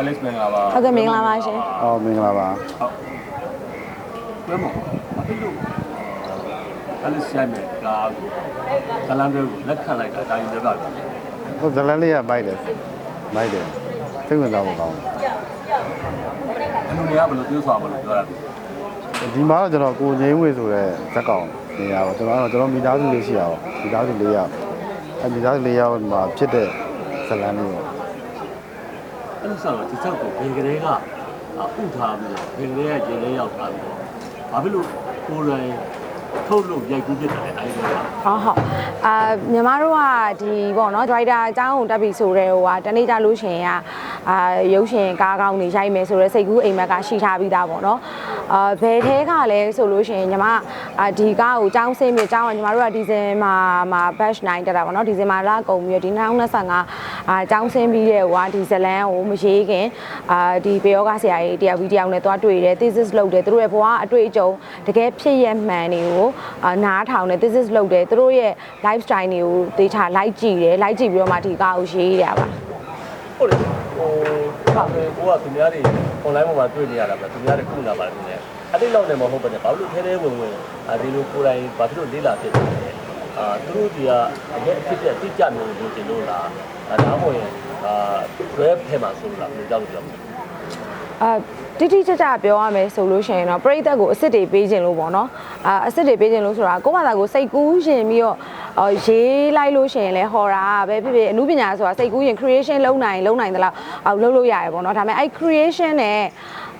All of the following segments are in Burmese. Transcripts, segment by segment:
Alex မင်္ဂလာပါဟုတ်ကဲ့မင်္ဂလာပါရှင်။အော်မင်္ဂလာပါဘယ်မှာဘာဖြစ်လို့ Alex ရိုက်မယ်ကားကိုကလန်ဘဲကိုလက်ခံလိုက်တာတာရင်တက်ကပဲ။ဟိုဇလန်လေးကဘိုက်တယ်။ဘိုက်တယ်။စိတ်ဝင်စားဖို့ကောင်းတယ်အမှုတွေကဘယ်လိုပြောဆောင်မလို့ပြောတာလဲ။ဒီမှာတော့ကျွန်တော်ကိုငိမ့်ဝေဆိုတဲ့ဇက်ကောင်နေရာပေါ့ကျွန်တော်ကတော့ကျွန်တော်မိသားစုလေးရှိရအောင်မိသားစုလေးရအဲမိသားစုလေးရမှာဖြစ်တဲ့ဇလန်လေးပေါ့ အဲ့လိုဆိုတော့ဒီချက်ကိုဘယ်ကလေးကဥထားပြီးတော့ဘယ်ကလေးကရင်လေးရောက်ထားပြီးတော့ဘာဖြစ်လို့ကိုယ်တိုင်ထုတ်လို့ရိုက်ကူးပြတယ်အဲ့ဒီကဟုတ်ဟုတ်အာညီမတို့ကဒီပေါ့နော်ဒရိုက်တာအကြောင်းကိုတက်ပြီဆိုတဲ့ဟိုကတနေ့ကြလို့ရှရင်က အာရုပ်ရှင်ကားကောင်းနေရိုက်မယ်ဆိုတော့စိတ်ကူးအိမ်မက်ကရှိထားပြီးသားပေါ့နော်အာဘယ်ထဲကလဲဆိုလို့ရှရင်ညီမအာဒီကားကိုចောင်းဆင်းပြီးចောင်းကညီမတို့ကဒီဇင်မှာမှာ batch 9တက်တာပေါ့နော်ဒီဇင်မှာလာကုန်ပြီးတော့ဒီ2025အာចောင်းဆင်းပြီးတဲ့ဟိုကဒီဇလန်ကိုမရေးခင်အာဒီပေယောဂဆရာကြီးတယောက်ပြီးတယောက်နဲ့သွားတွေ့တယ် thesis လုပ်တယ်သူတို့ရဲ့ဘဝအတွေ့အကြုံတကယ်ဖြစ်ရမှန်တွေကိုအာနားထောင်တယ် thesis လုပ်တယ်သူတို့ရဲ့ lifestyle တွေကိုသေချာလိုက်ကြည့်တယ်လိုက်ကြည့်ပြီးတော့မှဒီကားကိုရေးရပါ ဟုတ်တယ် ဟိုဟာကိုကသူများတွေ online ပေါ်မှာတွေ့နေရတာပဲသူများတွေခုလာပါတယ်နေအဲ့ဒီလောက်နဲ့မဟုတ်ပါနဲ့ဘာလို့ထဲထဲဝင်ဝင်အဲဒီလိုကိုယ်တိုင်ဘာဖြစ်လို့လေးလာဖြစ်တယ်လဲအာသူတို့ဒီကအရင်အဖြစ်တဲ့အတိအကျမျိုးလို့တင်လို့လားဒါမှမဟုတ်ရင်အာ rap ထဲမှာဆိုလို့လားဘယ်လိုကြောက်လို့ပြောမလဲအာတိတိကျကျပြောရမယ်ဆိုလို့ရှိရင်တော့ပရိသတ်ကိုအစ်စ်တွေပေးခြင်းလို့ပေါ့နော် အာအစ်စ်တွေပေးခြင်းလို့ဆိုတာကိုယ့်ဘာသာကိုစိတ်ကူးရှင်ပြီးတော့အော်ရေးလိုက်လို့ရှိရင်လဲဟော်တာပဲဖြစ်ဖြစ်အမှုပညာဆိုတာစိတ်ကူးရင် creation လုပ်နိုင်လုပ်နိုင်သလားအော်လုပ်လို့ရတယ်ပေါ့နော်ဒါပေမဲ့အဲ့ creation နဲ့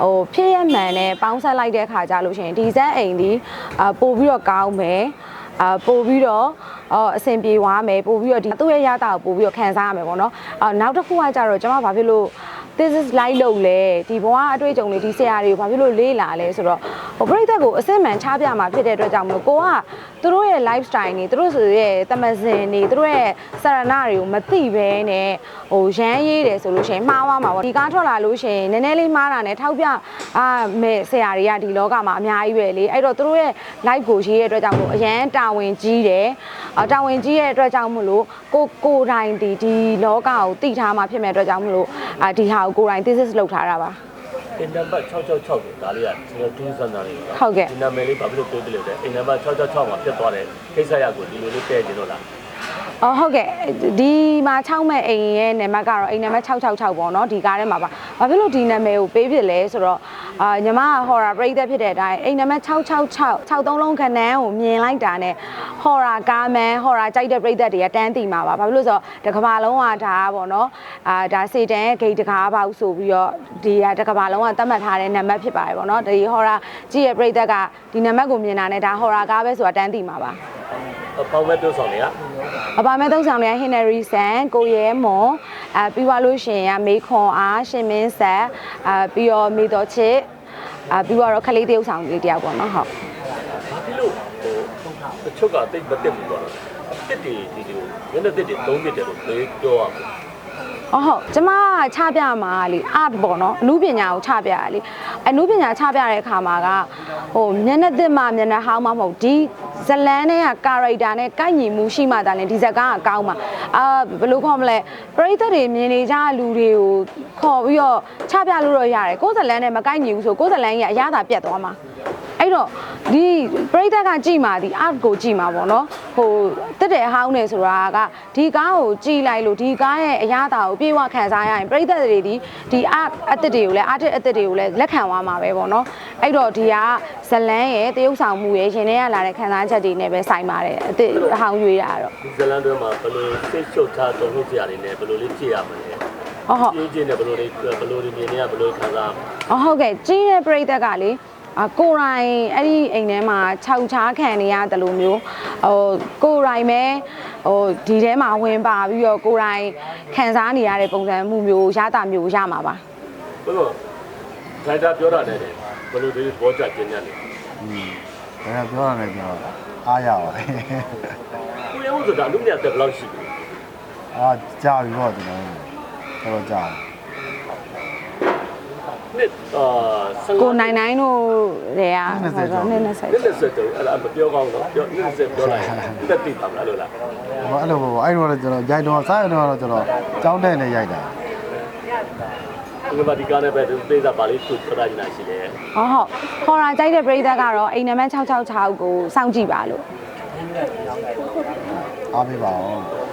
ဟိုဖြစ်ရမှန်နဲ့ပေါင်းဆက်လိုက်တဲ့ခါကြလို့ရှိရင်ဒီဇက်အိမ်ဒီအာပို့ပြီးတော့ကောင်းမယ်အာပို့ပြီးတော့အော်အဆင်ပြေသွားမယ်ပို့ပြီးတော့ဒီသူ့ရဲ့ရတာကိုပို့ပြီးတော့ခံစားရမယ်ပေါ့နော်အော်နောက်တစ်ခုကကြတော့ကျွန်မဘာဖြစ်လို့ this is light လို့လဲဒီဘဝအတွေ့အကြုံတွေဒီဆရာတွေကိုဘာဖြစ်လို့လေးလာလဲဆိုတော့ဟိုပရိသတ်ကိုအစစ်မှန်ချပြမှာဖြစ်တဲ့အတွက်ကြောင့်မလို့ကိုက သူတို့ရဲ့ lifestyle တွေသူတို့ဆိုရဲ့တမစင်တွေသူတို့ရဲ့စရဏတွေကိုမသိဘဲနဲ့ဟိုရမ်းရေးတယ်ဆိုလို့ရှိရင်မှားသွားမှာပေါ့ဒီကားထွက်လာလို့ရှိရင်နည်းနည်းလေးမှားတာနဲ့ထောက်ပြအာမဲ့ဆရာတွေကဒီလောကမှာအများကြီးပဲလေအဲ့တော့သူတို့ရဲ့ live ကိုရေးတဲ့အတွက်ကြောင့်မလို့အရန်တာဝန်ကြီးတယ်အတာဝန်ကြီးရဲ့အတွက်ကြောင့်မလို့ကိုကိုယ်တိုင်ဒီဒီလောကကိုသိထားမှာဖြစ်မဲ့အတွက်ကြောင့်မလို့အာဒီဟာကိုကိုယ်တိုင် thesis လုပ်ထားတာပါ အိမ်နံပါတ်666ကိုဒါလေးကကျွန်တော်တူးစမ်းတာလေးဟုတ်ကဲ့ဒီနာမည်လေးဘာဖြစ်လို့တိုးတယ်လဲအိမ်နံပါတ်666မှာပြတ်သွားတယ်ကိစ္စရကိုဒီလိုလေးတည့်ခြင်းလို့လားအော်ဟုတ်ကဲ့ဒီမှာ6မဲ့အိမ်ရဲ့နာမည်ကတော့အိမ်နာမည်666ပေါ့နော်ဒီကားထဲမှာပါဘာဖြစ်လို့ဒီနာမည်ကိုပေးဖြစ်လဲဆိုတော့ အာညီမက horror ပရိသတ်ဖြစ်တဲ့အတိုင်းအိမ်နာမည်666 63လုံးခဏန်းကိုမြင်လိုက်တာနဲ့ horror ကားမန် horror ကြိုက်တဲ့ပရိသတ်တွေကတန်းတီမှာပါဘာဖြစ်လို့ဆိုတော့တကဘာလုံးကဒါပေါ့နော်အာဒါစေတန်ရဲ့ဂိတ်တကားပေါက်ဆိုပြီးတော့ဒီကတကဘာလုံးကသတ်မှတ်ထားတဲ့နာမည်ဖြစ်ပါတယ်ပေါ့နော်ဒီ horror ကြည့်ရဲ့ပရိသတ်ကဒီနာမည်ကိုမြင်တာနဲ့ဒါ horror ကားပဲဆိုတာတန်းတီမှာပါအ ပေါင်းမဲ့ပြောဆောင်နေရအပါမဲ့သုံးဆောင်တွေကဟင်နရီဆန်ကိုရဲမွန်အဲပြီးသွားလို့ရှိရင်ကမေခွန်အားရှင်မင်းဆက်အဲပြီးတော့မေတော်ချစ်အဲပြီးတော့ခလေးတရုပ်ဆောင်လေးတယောက်ပေါ့နော်ဟုတ်ဘာဖြစ်လို့ဟိုတချို့ကတိတ်မတက်ဘူးပေါ့နော်တစ်တွေဒီလိုမျက်နှာတစ်တွေသုံးပြတယ်လို့ပြောရမှာအော်ဟုတ်ကျမချပြမှာလေ art ပေါ့နော်အနုပညာကိုချပြရလေအနုပညာချပြတဲ့အခါမှာကဟိုမျက်နှာသစ်မှမျက်နှာဟောင်းမှမဟုတ်ဒီ ဇလန်းနဲ့က character နဲ့ကိုက်ညီမှုရှိမှသာလဲဒီဇက်ကားကကောင်းမှာအာဘယ်လိုခေါ်မလဲပရိသတ်တွေမြင်နေကြလူတွေကိုခေါ်ပြီးတော့ချပြလို့တော့ရတယ်ကိုယ်ဇလန်းနဲ့မကိုက်ညီဘူးဆိုကိုယ်ဇလန်းကြီးကအရသာပြတ်သွားမှာ အဲ့တော့ဒီပရိသတ်ကကြည်မှာဒီ art ကိုကြည်မှာပေါ့နော်ဟိုတက်တဲ့အဟောင်းနေဆိုတာကဒီကားကိုကြည်လိုက်လို့ဒီကားရဲ့အရာတာကိုပြေဝခံစားရရင်ပရိသတ်တွေဒီဒီ art အသစ်တွေကိုလည်း artist အသစ်တွေကိုလည်းလက်ခံသွားမှာပဲပေါ့နော်အဲ့တော့ဒီကဇလန်းရဲ့တရုပ်ဆောင်မှုရဲ့ရှင်ထဲကလာတဲ့ခံစားချက်တွေနဲ့ပဲဆိုင်ပါတယ်အသစ်အဟောင်းရွေးတာတော့ဒီဇလန်တွေမှာဘယ်လိုစိတ်ချုပ်ထားတုံ့လို့ကြရတယ်နဲ့ဘယ်လိုလေးကြည့်ရမလဲဟုတ်ဟုတ်ပြင်းချင်းနဲ့ဘယ်လိုလေးဘယ်လိုလေးမြင်နေရဘယ်လိုခံစားအော်ဟုတ်ကဲ့ကြီးတဲ့ပရိသတ်ကလေ အကိုရိုင်းအဲ့ဒီအိမ်ထဲမှာခြောက်ချားခံနေရတယ်လို့မျိုးဟိုကိုရိုင်းပဲဟိုဒီထဲမှာဝင်ပါပြီးတော့ကိုရိုင်းခံစားနေရတဲ့ပုံစံမှုမျိုးရတာမျိုးရမှာပါဘယ်လိုခိုင်တာပြောတာနဲ့ဘယ်လိုလေးဘောကြကျင်းနေလဲ။อืมဒါကပြောရမယ်ကျွန်တော်အားရပါတယ်ကိုရဲဦးဆိုတာလူမြတ်တက်ဘယ်လောက်ရှိပြီ။အာကြာပြီပေါ့ကျွန်တော်တို့တော်တော်ကြာတယ် နှစ်အာဆန်ကိုနိုင်နိုင်တို့တွေကဟုတ်တော့နည်းနည်းဆက်နှစ်လက်ဆက်တော့အဲ့ဒါမပြောကောင်းတော့ပြောနှစ်လက်ဆက်ပြောလိုက်ရင်တက်တိပါမလားလို့လား။ဟိုအဲ့လိုပေါ့အဲ့လိုတော့ကျွန်တော်ရိုက်တော့စားရတော့ကျွန်တော်ကြောင်းတဲ့နဲ့ရိုက်တာဒီမှာဒီကားနဲ့ပဲဒီသေးစားပါလေးသူပြတာနေတာရှိတယ်ဟုတ်ဟုတ်ခေါ်ရာကြိုက်တဲ့ပရိသတ်ကတော့အိမ်နံပါတ်666ကိုစောင့်ကြည့်ပါလို့အားပေးပါအောင်